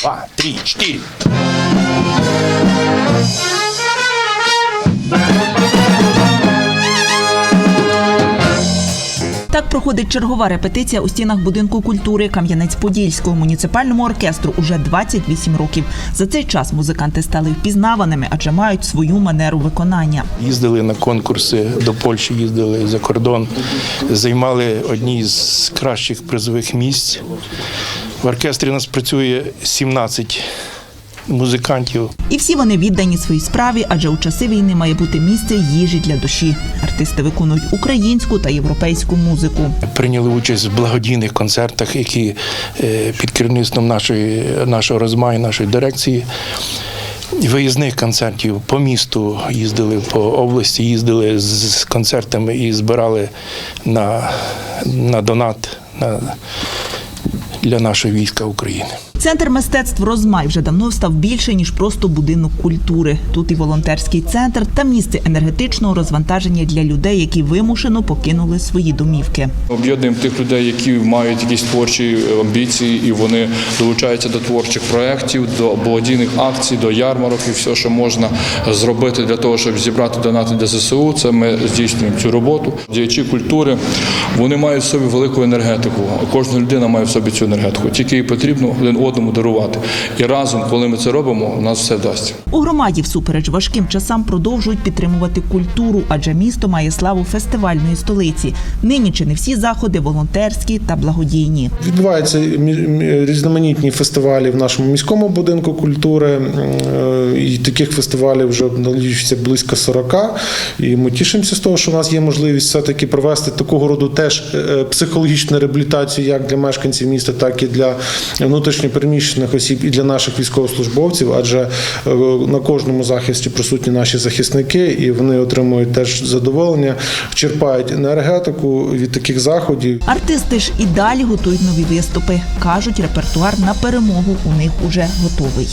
Batriste. Так проходить чергова репетиція у стінах будинку культури Кам'янець-Подільського муніципальному оркестру уже 28 років. За цей час музиканти стали впізнаваними, адже мають свою манеру виконання. Їздили на конкурси до Польщі, їздили за кордон, займали одні з кращих призових місць. В оркестрі нас працює 17 музикантів. І всі вони віддані своїй справі, адже у часи війни має бути місце їжі для душі. Артисти виконують українську та європейську музику. Прийняли участь в благодійних концертах, які е, під керівництвом нашої, нашого розмаю, нашої дирекції. Виїзних концертів по місту їздили по області, їздили з з концертами і збирали на, на донат на, для нашого війська України. Центр мистецтв Розмай вже давно став більше ніж просто будинок культури. Тут і волонтерський центр та місце енергетичного розвантаження для людей, які вимушено покинули свої домівки. Об'єднуємо тих людей, які мають якісь творчі амбіції, і вони долучаються до творчих проєктів, до благодійних акцій, до ярмарок і все, що можна зробити для того, щоб зібрати донати для ЗСУ. Це ми здійснюємо цю роботу. Діячі культури вони мають в собі велику енергетику. Кожна людина має в собі цю енергетику. Тільки їй потрібно один одному дарувати. І разом, коли ми це робимо, у нас все вдасться. У громаді всупереч важким часам продовжують підтримувати культуру, адже місто має славу фестивальної столиці. Нині чи не всі заходи волонтерські та благодійні. Відбуваються різноманітні фестивалі в нашому міському будинку культури. Е, І таких фестивалів вже налічується близько 40. І ми тішимося з того, що у нас є можливість все-таки провести такого роду теж е, психологічну реабілітацію як для мешканців міста, так і для внутрішньопереміщених осіб, і для наших військовослужбовців. Адже е, на кожному захисті присутні наші захисники, і вони отримують теж задоволення, черпають енергетику від таких заходів. Артисти ж і далі готують нові виступи. кажуть, репертуар на перемогу у них уже готовий.